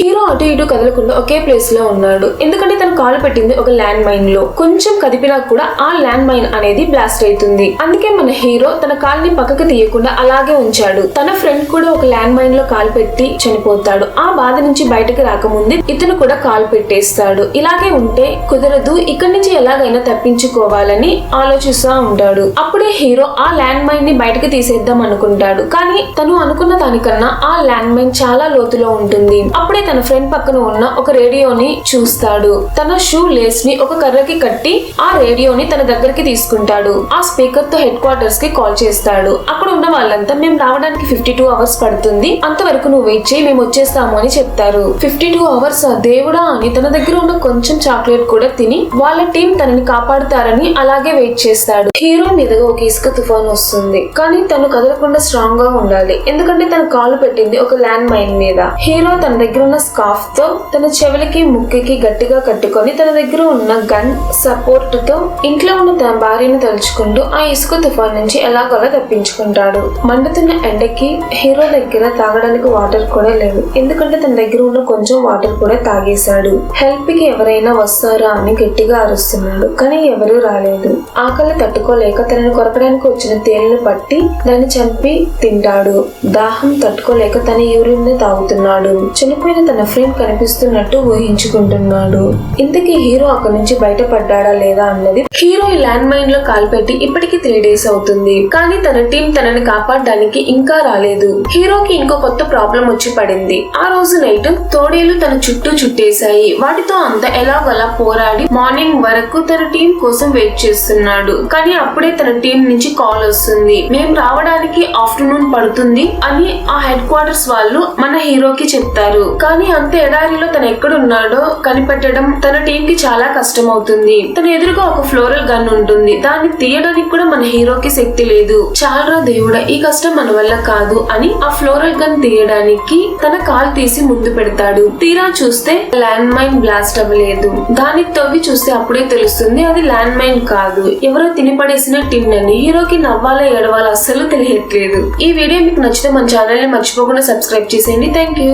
Hero అటు ఇటు కదలకుండా ఒకే ప్లేస్లో ఉన్నాడు. ఎందుకంటే తను కాలు పెట్టింది ఒక ల్యాండ్ మైన్లో. కొంచెం కదిపినా కూడా ఆ ల్యాండ్ మైన్ అనేది బ్లాస్ట్ అవుతుంది. అందుకే మన హీరో తన కాల్ని పక్కకు తీయకుండా అలాగే ఉంచాడు. తన ఫ్రెండ్ కూడా ఒక ల్యాండ్ మైన్లో కాలు పెట్టి చనిపోతాడు. ఆ బాధ నుంచి బయటకు రాకముందే ఇతను కూడా కాలు పెట్టేస్తాడు. ఇలాగే ఉంటే కుదరదు. ఇక్కడి నుంచి ఎలాగైనా తప్పించుకోవాలని ఆలోచిస్తూ ఉంటాడు. అప్పుడే హీరో ఆ ల్యాండ్ మైన్ని బయటకు తీసేద్దాం అనుకుంటాడు. కానీ తను అనుకున్న దానికన్నా ఆ ల్యాండ్ మైన్ చాలా లోతులో ఉంటుంది. అప్పుడే తన ఫ్రెండ్ పక్కన ఉన్న ఒక రేడియోని చూస్తాడు. తన షూ లేస్ని ఒక కర్రకి కట్టి ఆ రేడియోని తన దగ్గరికి తీసుకుంటాడు. ఆ స్పీకర్తో హెడ్ క్వార్టర్స్కి కాల్ చేస్తాడు. అక్కడ ఉన్న వాళ్ళంతా మేము రావడానికి ఫిఫ్టీ టూ అవర్స్ పడుతుంది. అంతవరకు నువ్వు వెయిట్ చేయి మేము వచ్చేస్తాము అని చెప్తారు. ఫిఫ్టీ టూ అవర్స్ దేవుడా అని తన దగ్గర ఉన్న కొంచెం చాక్లెట్ కూడా తిని వాళ్ళ టీం తనని కాపాడుతారని అలాగే వెయిట్ చేస్తాడు. హీరో మీదుగా ఒక ఇసుక తుఫాన్ వస్తుంది. కానీ తను కదలకుండా స్ట్రాంగ్గా ఉండాలి. ఎందుకంటే తన కాలు పెట్టింది ఒక ల్యాండ్ మైన్ మీద. హీరో తన దగ్గర ఉన్న స్కార్ఫ్తో తన చెవులకి ముక్కుకి గట్టిగా కట్టుకొని తన దగ్గర ఉన్న గన్ సపోర్ట్తో ఇంట్లో ఉన్న తన భార్యను తలుచుకుంటూ ఆ ఇసుక తుఫాన్ నుంచి ఎలాగోలా తప్పించుకుంటాడు. మండుతున్న ఎండకి హీరో దగ్గర తాగడానికి వాటర్ కూడా లేవు. ఎందుకంటే తన దగ్గర ఉన్న కొంచెం వాటర్ కూడా తాగేశాడు. హెల్ప్కి ఎవరైనా వస్తారా అని గట్టిగా అరుస్తున్నాడు కానీ ఎవరూ రాలేదు. ఆకలి తట్టుకోలేక తనని కొరకడానికి వచ్చిన తేలిని పట్టి దాన్ని చంపి తింటాడు. దాహం తట్టుకోలేక తన యూరిన్ తాగుతున్నాడు. చనిపోయిన తన ఫ్రెండ్ కనిపిస్తున్నట్టు ఊహించుకుంటున్నాడు. ఇంతకీ హీరో అక్కడి నుంచి బయటపడ్డాడా లేదా అన్నది హీరో ఈ ల్యాండ్ మైన్లో కాల్పెట్టి ఇప్పటికి త్రీ డేస్ అవుతుంది. కానీ తన టీం తనని కాపాడడానికి ఇంకా రాలేదు. హీరోకి ఇంకో కొత్త ప్రాబ్లం వచ్చి పడింది. ఆ రోజు నైట్ తోడేలు తన చుట్టూ చుట్టేశాయి. వాటితో అంత ఎలాగలా పోరాడి మార్నింగ్ వరకు తన టీం కోసం వెయిట్ చేస్తున్నాడు. కానీ అప్పుడే తన టీం నుంచి కాల్ వస్తుంది. మేము రావడానికి ఆఫ్టర్నూన్ పడుతుంది అని ఆ హెడ్ క్వార్టర్స్ వాళ్ళు మన హీరోకి చెప్తారు. కానీ అంత ఎడారిలో తను ఎక్కడున్నాడో కనిపెట్టడం తన టీం కి చాలా కష్టం అవుతుంది తన ఎదురుగా ఒక ఫ్లోరల్ గన్ ఉంటుంది. దాన్ని తీయడానికి కూడా మన హీరోకి శక్తి లేదు. చాలరా దేవుడా ఈ కష్టం మన వల్ల కాదు అని ఆ ఫ్లోరల్ గన్ తీయడానికి తన కాల్ తీసి ముందు పెడతాడు. తీరా చూస్తే ల్యాండ్ మైన్ బ్లాస్ట్ అవ్వలేదు. దాన్ని తవ్వి చూస్తే అప్పుడే తెలుస్తుంది అది ల్యాండ్ మైన్ కాదు. ఎవరో తినిపడేసిన టిన్ అని హీరోకి నవ్వాలా ఏడవాలా అస్సలు తెలియట్లేదు. ఈ వీడియో మీకు నచ్చితే మన ఛానల్ని మర్చిపోకుండా సబ్స్క్రైబ్ చేసేయండి. Thank you